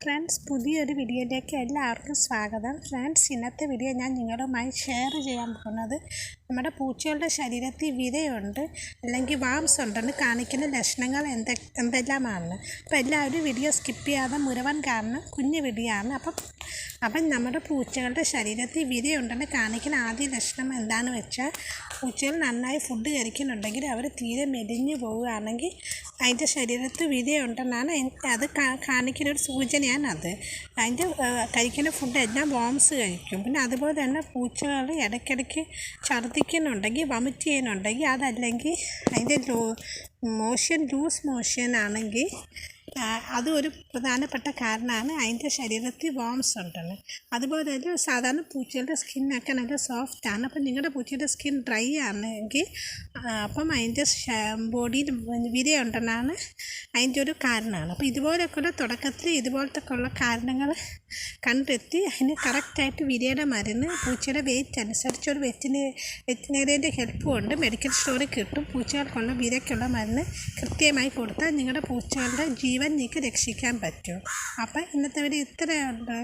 Friends പുതിയൊരു വീഡിയോയിലേക്ക് എല്ലാവർക്കും സ്വാഗതം. ഫ്രണ്ട്സ് ഇന്നത്തെ വീഡിയോ ഞാൻ നിങ്ങളുമായി ഷെയർ ചെയ്യാൻ പോകുന്നത് നമ്മുടെ പൂച്ചകളുടെ ശരീരത്തിൽ വിരയുണ്ട് അല്ലെങ്കിൽ വാംസ് ഉണ്ടെന്ന് കാണിക്കുന്ന ലക്ഷണങ്ങൾ എന്തെ എന്തെല്ലാമാണ്. അപ്പോൾ എല്ലാവരും വീഡിയോ സ്കിപ്പ് ചെയ്യാതെ മുരവൻ കാരണം കുഞ്ഞു വീഡിയോ ആണ്. അപ്പം അപ്പം നമ്മുടെ പൂച്ചകളുടെ ശരീരത്തിൽ വിരയുണ്ടെന്ന് കാണിക്കുന്ന ആദ്യ ലക്ഷണം എന്താണെന്ന് വെച്ചാൽ പൂച്ചകൾ നന്നായി ഫുഡ് കഴിക്കുന്നുണ്ടെങ്കിൽ അവർ തീരെ മെലിഞ്ഞു പോവുകയാണെങ്കിൽ അതിന്റെ ശരീരത്ത് വിരയുണ്ടെന്നാണ് അത് കാണിക്കുന്ന ഒരു സൂചനയാണ് അത് അതിന്റെ കഴിക്കുന്ന ഫുഡ് എല്ലാം വോംസ് കഴിക്കും. പിന്നെ അതുപോലെ തന്നെ പൂച്ചകൾ ഇടയ്ക്കിടയ്ക്ക് ഛർദ്ദിക്കുന്നുണ്ടെങ്കിൽ വമിറ്റ് ചെയ്യുന്നുണ്ടെങ്കിൽ അതല്ലെങ്കിൽ അതിന്റെ മോഷൻ ലൂസ് മോഷൻ ആണെങ്കിൽ അതും ഒരു പ്രധാനപ്പെട്ട കാരണമാണ് അതിന്റെ ശരീരത്തിൽ വോംസ് ഉണ്ടെന്ന്. അതുപോലെ തന്നെ സാധാരണ പൂച്ചകളുടെ സ്കിന്നൊക്കെ നല്ല സോഫ്റ്റാണ് അപ്പം നിങ്ങളുടെ പൂച്ചയുടെ സ്കിൻ ഡ്രൈ ആണെങ്കിൽ അപ്പം അതിന്റെ ബോഡിയിൽ വിരയുണ്ടെന്നാണ് അതിന്റെ ഒരു കാരണമാണ്. അപ്പോൾ ഇതുപോലൊക്കെയുള്ള തുടക്കത്തിൽ ഇതുപോലത്തെ ഉള്ള കാരണങ്ങൾ കണ്ടെത്തി അതിന് കറക്റ്റായിട്ട് വിരയുടെ മരുന്ന് പൂച്ചയുടെ വെയിറ്റ് അനുസരിച്ച് ഒരു വെറ്റിന് വെറ്റിനേറിയന്റെ ഹെൽപ്പ് കൊണ്ട് മെഡിക്കൽ സ്റ്റോറിൽ കിട്ടും. പൂച്ചകൾക്കുള്ള വിരയ്ക്കുള്ള മരുന്ന് കൃത്യമായി കൊടുത്താൽ നിങ്ങളുടെ പൂച്ചകളുടെ ജീവൻ നിങ്ങൾക്ക് രക്ഷിക്കാൻ പറ്റും. അപ്പം ഇന്നത്തെ വീഡിയോ ഇത്രയുണ്ട്